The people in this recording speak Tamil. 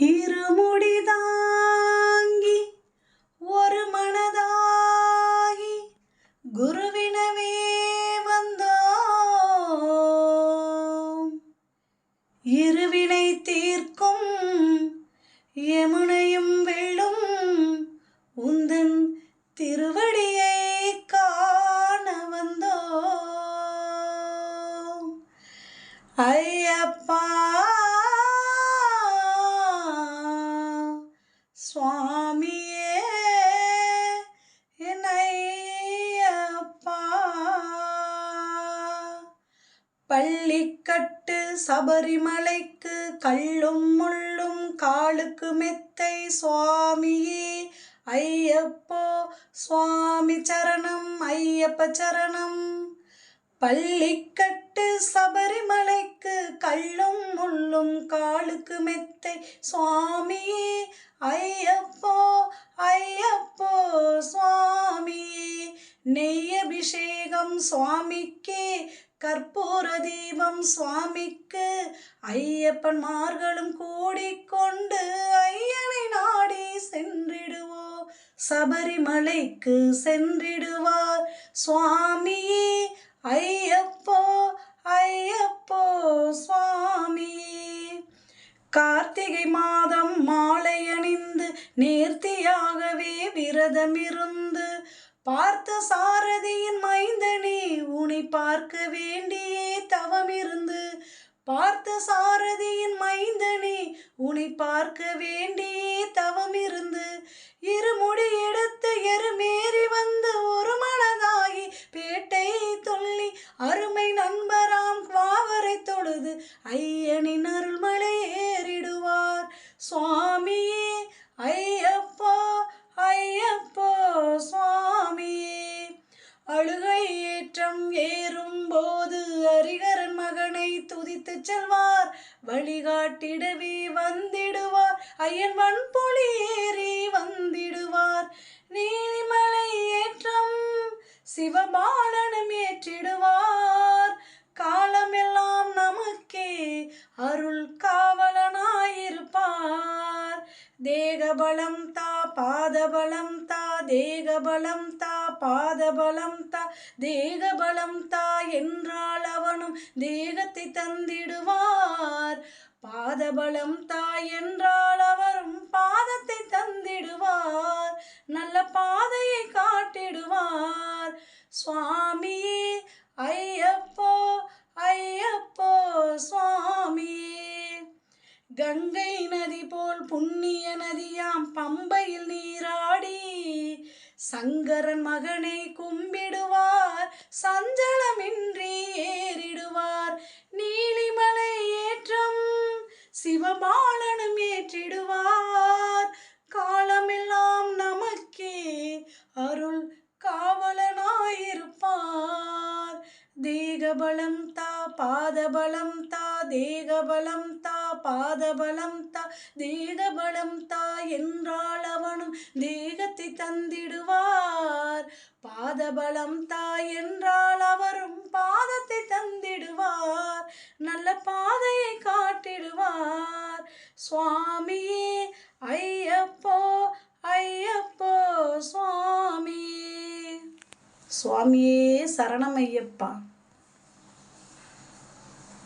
இருமுடிதாங்கி ஒரு மனதாகி குருவினவே வந்தோம். இருவினை தீர்க்கும் பள்ளிக்கட்டு சபரிமலைக்கு கள்ளும் முள்ளும் காலுக்கு மெத்தை சுவாமியே. ஐயப்போ சுவாமி சரணம் ஐயப்ப சரணம். பள்ளிக்கட்டு சபரிமலைக்கு கள்ளும் முள்ளும் காலுக்கு மெத்தை சுவாமியே. ஐயப்போ ஐயப்போ சுவாமியே. நெய் அபிஷேகம் சுவாமிக்கே. கற்பூர தீபம் சுவாமிக்கு ஐயப்பன்மார்களும் கூடிக்கொண்டு ஐயனை நாடி சென்றிடுவோ. சபரிமலைக்கு சென்றிடுவார். சுவாமியே ஐயப்போ ஐயப்போ சுவாமியே. கார்த்திகை மாதம் மாலை அணிந்து நேர்த்தியாகவே விரதமிருந்து பார்த்த சாரதியின் மைந்தனி உன்னை பார்க்க வேண்டியே தவமிருந்து பார்த்த சாரதியின் மைந்தனே உனை பார்க்க வேண்டியே தவமிருந்து இருமுடி எடுத்து எருமேறி வந்து ஒரு மனதாகி பேட்டை தொல்லி அருமை நண்பராம் வாவரை தொழுது ஐயனின் அருள்மலை செல்வார். வழிகாட்டிடவே வந்திடுவார். ஐயன் வன்பொழி ஏறி வந்திடுவார். நீலிமலை ஏற்றம் சிவபாலனும் ஏற்றிடுவார். காலமெல்லாம் நமக்கே அருள் காவலனாயிருப்பார். தேகபலம் தா பாதபலம் பலம் தேகபலம் தா பாதபலம் தா தேகபலம் தா என்றால் அவனும். தேகத்தை தந்திடுவார் பாதபலம் தா என்றால் அவரும். பாதத்தை தந்திடுவார் நல்ல பாதையை காட்டிடுவார். சுவாமியே ஐயப்போ ஐயப்போ சுவாமியே. கங்கை நதி போல் புண்ணிய நதியாம் பம்பையில் நீராடி சங்கரன் மகனை கும்பிடுவார் சஞ்சலமின்றி ஏறிடுவார். நீலிமலை ஏற்றம் சிவபாலனும் ஏற்றிடுவார். காலமெல்லாம் நமக்கே அருள் காவலனாயிருப்பார். தேகபலம் தா பாதபலம் தா தேகபலம் தா பாதபலம் தா தேகபலம் தா என்றால் அவனும். தேகத்தை தந்திடுவார் பாதபலம் தா என்றால் அவரும். பாதத்தை தந்திடுவார் நல்ல பாதையை காட்டிடுவார். சுவாமியே ஐயப்போ ஐயப்போ சுவாமி சுவாமியே சரணம் ஐயப்பா.